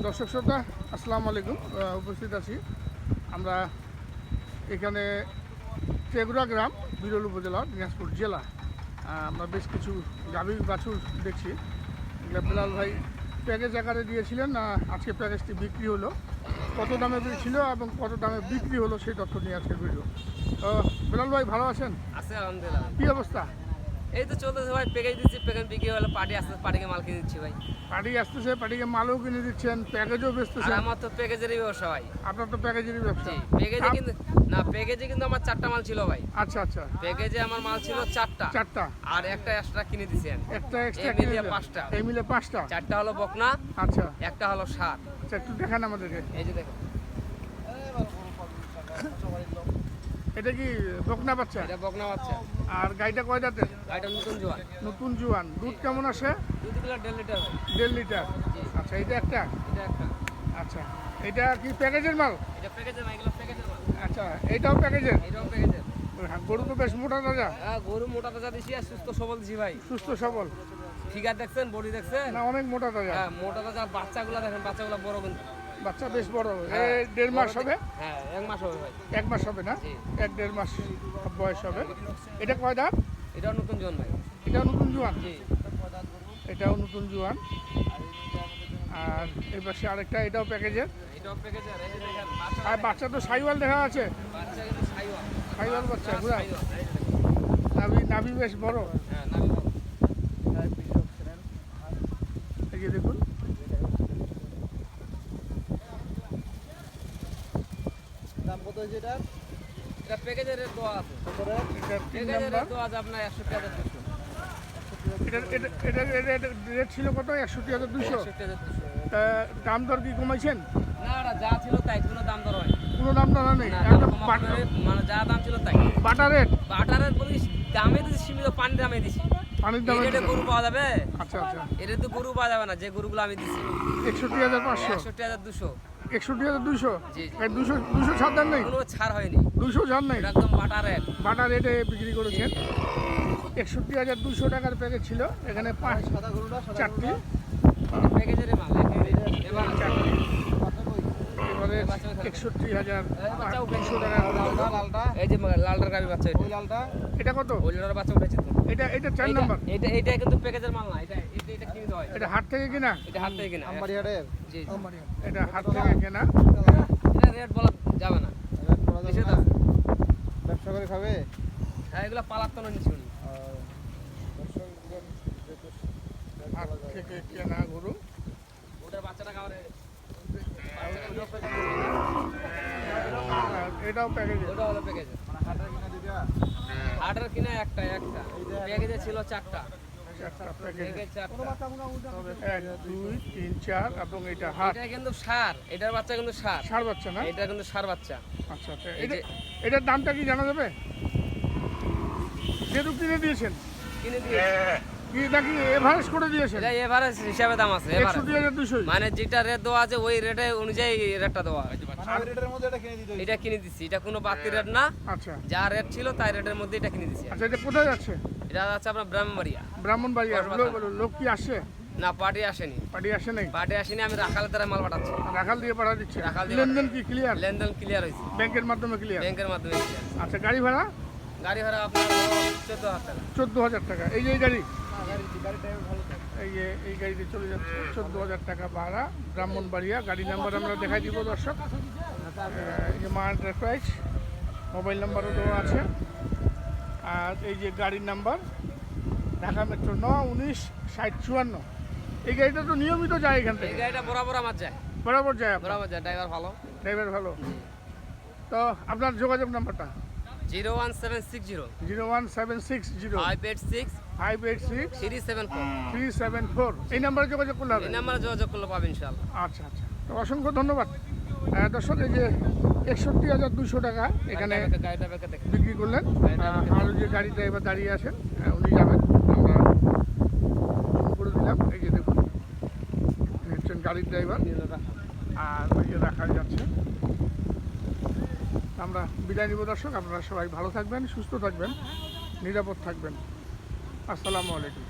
দর্শক শ্রোতা আসসালামু আলাইকুম। উপস্থিত আছি আমরা এখানে চেগুড়া গ্রাম বিরল উপজেলা দিনাজপুর জেলা। আমরা বেশ কিছু গাভী বাছুর দেখছি। বেলাল ভাই প্যাকেজ আকারে দিয়েছিলেন আজকে প্যাকেজটি বিক্রি হলো? কত দামে ছিল এবং কত দামে বিক্রি হলো সেই তথ্য নিয়ে আজকে ভিডিও। তো বেলাল ভাই ভালো আছেন? আছে আলহামদুলিল্লাহ। কী অবস্থা? এই তো চলতেছে ভাই প্যাকেজ দিচ্ছি প্যাকেজ বিক্রি হলে পার্টি আসতে পার্টিকে মাল কিনে দিচ্ছি ভাই। পার্টি আসতেছে পার্টিকে মালও কিনে দিচ্ছেন প্যাকেজও আর বেচতেছেন আমার তো প্যাকেজেরই ব্যবসা ভাই। আপনার তো প্যাকেজেরই ব্যবসা। প্যাকেজে কিন্তু না প্যাকেজে কিন্তু আমার চারটা মাল ছিল ভাই। আচ্ছা আচ্ছা। প্যাকেজে আমার মাল ছিল চারটা। চারটা। আর একটা এক্সট্রা কিনে দিছি আমি। একটা এক্সট্রা মিলিয়ে পাঁচটা। এই মিলে পাঁচটা? চারটা হলো বকনা আচ্ছা। একটা হলো সার। আচ্ছা একটু দেখান আমাদেরকে। এই যে দেখো এটা কি বকনা বাচ্চা? এটা বকনা বাচ্চা। আর গাইটা কয় দাঁতের? গাড়িটা নতুন জোয়ান। নতুন জুয়ান। দুধ কেমন আসে? দুই কিলো দেড় লিটার দেড় লিটার। আচ্ছা এটা একটা? এটা একটা। আচ্ছা এটা কি প্যাকেজের মাল? এটা প্যাকেজের প্যাকেজের মাল। আচ্ছা এটাও প্যাকেজের? এটাও প্যাকেজের। হ্যাঁ, গরু তো বেশ মোটা তাজা। হ্যাঁ গরু মোটা তাজা দিছি আর সুস্থ সবল দিছি ভাই। সুস্থ সবল। ফিগার দেখছেন বডি দেখছেন? না অনেক মোটা তাজা। হ্যাঁ মোটা তাজা। বাচ্চাগুলো দেখেন বাচ্চাগুলো বড় কিন্তু। বাচ্চা বেশ বড়। হ্যাঁ, দেড় মাস হবে? হ্যাঁ এক মাস হবে ভাই। এক মাস হবে না? এক দেড় মাস বয়স হবে। এটা কয় দাঁত? এটাও নতুন জন ভাই। এটাও নতুন জুয়ান? এটাও নতুন জুয়ান। আর এই পাশে আরেকটা এটাও প্যাকেজের? আর বাচ্চা তো সাইওয়াল দেখা আছে? সাইওয়াল। বাচ্চা ঘুরা এই নাভি নাভি বেশ বড়। হ্যাঁ এই যে দেখুন। কত এটা প্যাকেজের রেট দেওয়া আছে। এটা প্যাকেজের রেট দেওয়া আছে আপনার একশো টাকা দুশো। এটা এটা এটা এটা রেট ছিল কত? একষট্টি হাজার দুশো? দাম দর কি কমাইছেন? না না যা ছিল তাই কোনো দাম দর হয় কোনো দাম দর নেই? একদম মানে যা দাম ছিল তাই। বাটা রেট বাটারের বলিস দামে দিছি সীমিত পানি দামে দিছি। পানির দাম রেটে গরু পাওয়া যাবে? আচ্ছা আচ্ছা। এটা তো গরু পাওয়া যাবে না যে গরুগুলো আমি দিছি। একষট্টি হাজার পাঁচশো? একষট্টি হাজার দুশো। একষট্টি হাজার দুশো। দুশো দুশো ছাড় দেন নেই? ছাড় হয়নি। দুশো ছাড় নেই? একদম বাটা রেট। বাটা রেটে বিক্রি করেছেন। একষট্টি হাজার দুশো টাকার প্যাকেট ছিল। এখানে পাঁচ চারটি প্যাকেজের মাল এবার চারটি বাচ্চা কই এবারে একষট্টি হাজার টাকা এই যে লালটার গাবি বাচ্চা ওই লালটা? এটা কত? ওই লালটার বাচ্চা উঠেছে তো। এটা এটা চার নাম্বার। এটা এটা কিন্তু প্যাকেজের মাল না। এটা এটা এটা কিনে হয়। এটা হাট থেকে কিনা? এটা হাত থেকে কিনা আমবাড়ি হাটের? জি এটা হাট থেকে কেনা? এটা রেট বলা যাবে না। রেট করা যাবে না? ব্যবসা করে খাবে? হ্যাঁ এগুলো পালাত্তন নিচ্ছি উনি। হাট থেকে কেনা গরু। ওটার বাচ্চাটা খাওয়ারে আর এটাও প্যাকেজে ওটা হলো প্যাকেজের মানে হাটের কিনা দিবা হাটের কিনা একটা একটা। প্যাকেজে ছিল চারটা। চারটা প্যাকেজে প্যাকেজ চারটা। এক দুই তিন চার এবং এটা হাট। এটা কিন্তু সার। এটার বাচ্চা কিন্তু সার। ষাট বাচ্চা না? এটা কিন্তু সার বাচ্চা। এই এটা এটার দামটা কি জানা যাবে? যেহেতু কিনে দিয়েছেন। কিনে দিয়ে কি নাকি এভারেজ করে দিয়েছেন? এটা এভারেজ হিসাবে দাম আছে মানে যেটা রেট দেওয়া আছে ওই রেটে অনুযায়ী রেটটা দেওয়া মানে ওই রেটের মধ্যে এটা কিনে দিচ্ছি এটা কোনো বাড়তি রেট না। আচ্ছা। যা রেট ছিল তাই রেটের মধ্যে এটা কিনে দিচ্ছি আচ্ছা এটা কোথায় যাচ্ছে? এটা আছে আপনার ব্রাহ্মণবাড়িয়া। ব্রাহ্মণবাড়িয়া। কসবাথা। লোক- কি আসছে না পার্টি আসেনি। পার্টি আসে নাই? পার্টি আসেনি আমি রাখালের দ্বারা মাল পাঠাচ্ছি। রাখাল দিয়ে পাঠা দিচ্ছে? রাখাল দিয়ে লেনদেন কি ক্লিয়ার লেনদেন ক্লিয়ার হয়েছে। ব্যাংকের মাধ্যমে ক্লিয়ার ব্যাংকের মাধ্যমে আচ্ছা গাড়ি ভাড়া? গাড়ি ভাড়া আপনার চোদ্দ হাজার টাকা। চোদ্দ হাজার টাকা। এই যে গাড়ি? এই যে এই গাড়িতে চলে যাচ্ছে চোদ্দ হাজার টাকা ভাড়া ব্রাহ্মণবাড়িয়া গাড়ি নাম্বার আমরা দেখাই দিব দর্শক। এই যে মা এন্টারপ্রাইজ মোবাইল নাম্বারও দেওয়া আছে। আর এই যে গাড়ির নাম্বার ঢাকা মেট্রো ন উনিশ ষাট চুয়ান্ন। এই গাড়িটা তো নিয়মিত যায় এখান এই থেকে গাড়িটা বরাবর আমার যায়। বরাবর যায় বরাবর যায় ড্রাইভার ভালো। ড্রাইভার ভালো। তো আপনার যোগাযোগ নাম্বারটা? Zero one seven six zero. Zero one seven six zero. Five eight six five eight six three seven four. Three seven four. এই নাম্বারে যোগাযোগ করলে হবে? এই নাম্বারে যোগাযোগ করলে পাবেন ইনশাল্লাহ আচ্ছা আচ্ছা। তো অসংখ্য ধন্যবাদ। দর্শক এই যে একষট্টি হাজার দুশো টাকা এখানে গাড়িটা গাড়িটা বিক্রি করলেন। আর যে গাড়ি ড্রাইভার দাঁড়িয়ে আছেন উনি যাবেন। আমরা করে দিলাম। এই যে দেখুন গাড়ির ড্রাইভার আর ওই যে রাখা যাচ্ছে। আমরা বিদায় নিব দর্শক। আপনারা সবাই ভালো থাকবেন সুস্থ থাকবেন নিরাপদ থাকবেন। আসসালামু আলাইকুম।